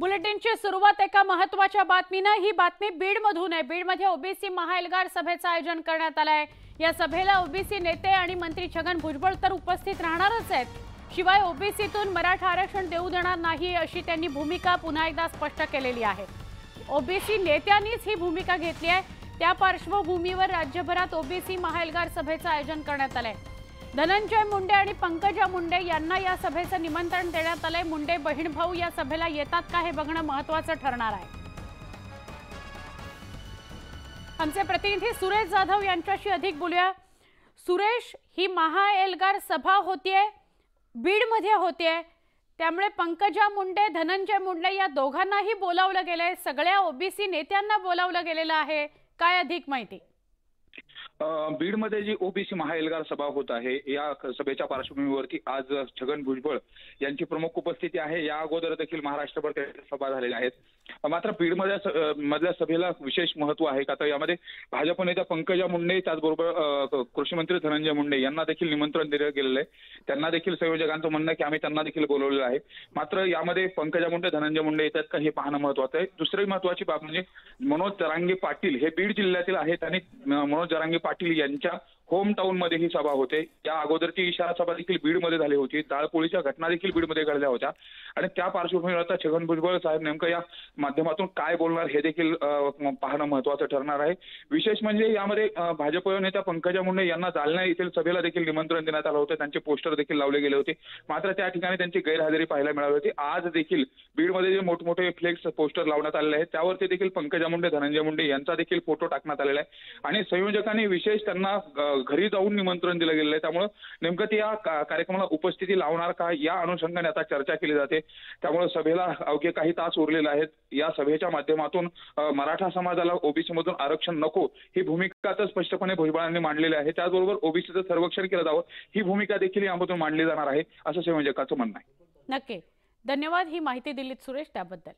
बुलेटिनची सुरुवात एका महत्त्वाच्या बातमीनं ही बातमी बीडमधून आहे. बीडमध्ये ओबीसी महाएल्गार सभेचं आयोजन करण्यात आलं आहे. या सभेला ओबीसी नेते आणि मंत्री छगन भुजबळ तर उपस्थित राहणारच आहेत. शिवाय ओबीसीतून मराठा आरक्षण देऊ देणार नाही अशी त्यांनी भूमिका पुन्हा एकदा स्पष्ट केलेली आहे. ओबीसी नेत्यांनीच ही भूमिका घेतली आहे. त्या पार्श्वभूमीवर राज्यभरात ओबीसी महाएल्गार सभेचं आयोजन करण्यात आलं आहे धनंजय मुंडे आणि पंकजा मुंडे यांना या सभेचं निमंत्रण देण्यात आलंय. मुंडे बहीण भाऊ या सभेला येतात का हे बघणं महत्वाचं ठरणार आहे. आमचे प्रतिनिधी सुरेश जाधव यांच्याशी अधिक बोलूया. सुरेश ही महाएल्गार सभा होतीये बीडमध्ये होतीये. त्यामुळे पंकजा मुंडे धनंजय मुंडे या दोघांनाही बोलावलं गेलंय. सगळ्या ओबीसी नेत्यांना बोलावलं गेलेलं आहे. काय अधिक माहिती? बीडमध्ये जी ओबीसी महाएल्गार सभा होत आहे या सभेच्या पार्श्वभूमीवरती आज छगन भुजबळ यांची प्रमुख उपस्थिती आहे. या अगोदर देखील महाराष्ट्रभर सभा झालेल्या आहेत. मात्र बीडमध्ये स- मधल्या सभेला विशेष महत्त्व आहे का? तर यामध्ये भाजप नेत्या पंकजा मुंडे त्याचबरोबर कृषी मंत्री धनंजय मुंडे यांना देखील निमंत्रण दिलं गेलेलं आहे. त्यांना देखील संयोजकांचं म्हणणं की आम्ही त्यांना देखील बोलवलेलं आहे. मात्र यामध्ये पंकजा मुंडे धनंजय मुंडे येतात का हे पाहणं महत्वाचं आहे. दुसरी महत्वाची बाब म्हणजे मनोज जरांगे पाटील हे बीड जिल्ह्यातील आहेत आणि मनोज जरांगे पाटील यांच्या होम टाऊन मध्ये ही सभा होते. या अगोदरची इशारा सभा देखील बीडमध्ये झाली होती. दाळपोळीच्या घटना देखील बीडमध्ये घडल्या होत्या. आणि त्या पार्श्वभूमीवर आता छगन भुजबळ साहेब नेमकं या माध्यमातून काय बोलणार हे देखील पाहणं महत्वाचं ठरणार आहे. विशेष म्हणजे यामध्ये भाजप नेत्या पंकजा मुंडे यांना जालना येथील सभेला देखील निमंत्रण देण्यात आलं होतं. त्यांचे पोस्टर देखील लावले गेले होते. मात्र त्या ठिकाणी त्यांची गैरहजेरी पाहायला मिळाली होती. आज देखील बीडमध्ये जे मोठमोठे फ्लेक्स पोस्टर लावण्यात आलेले आहेत त्यावरती देखील पंकजा मुंडे धनंजय मुंडे यांचा देखील फोटो टाकण्यात आलेला आहे. आणि संयोजकांनी विशेष त्यांना घरी जाऊन निमंत्रण दिलं गेलेलं आहे. त्यामुळं नेमकं ते या कार्यक्रमाला उपस्थिती लावणार का या अनुषंगाने आता चर्चा केली जाते. त्यामुळे सभेला अवघे काही तास उरलेले आहेत. या सभेच्या माध्यमातून मराठा समाजाला ओबीसी मधून आरक्षण नको ही भूमिका तर स्पष्टपणे भुजबळांनी मांडलेली आहे. त्याचबरोबर ओबीसीचं सर्वेक्षण केलं जावं ही भूमिका देखील यामधून मांडली जाणार आहे असं संयोजकाचं म्हणणं आहे. नक्की. धन्यवाद ही माहिती दिलीत सुरेश त्याबद्दल.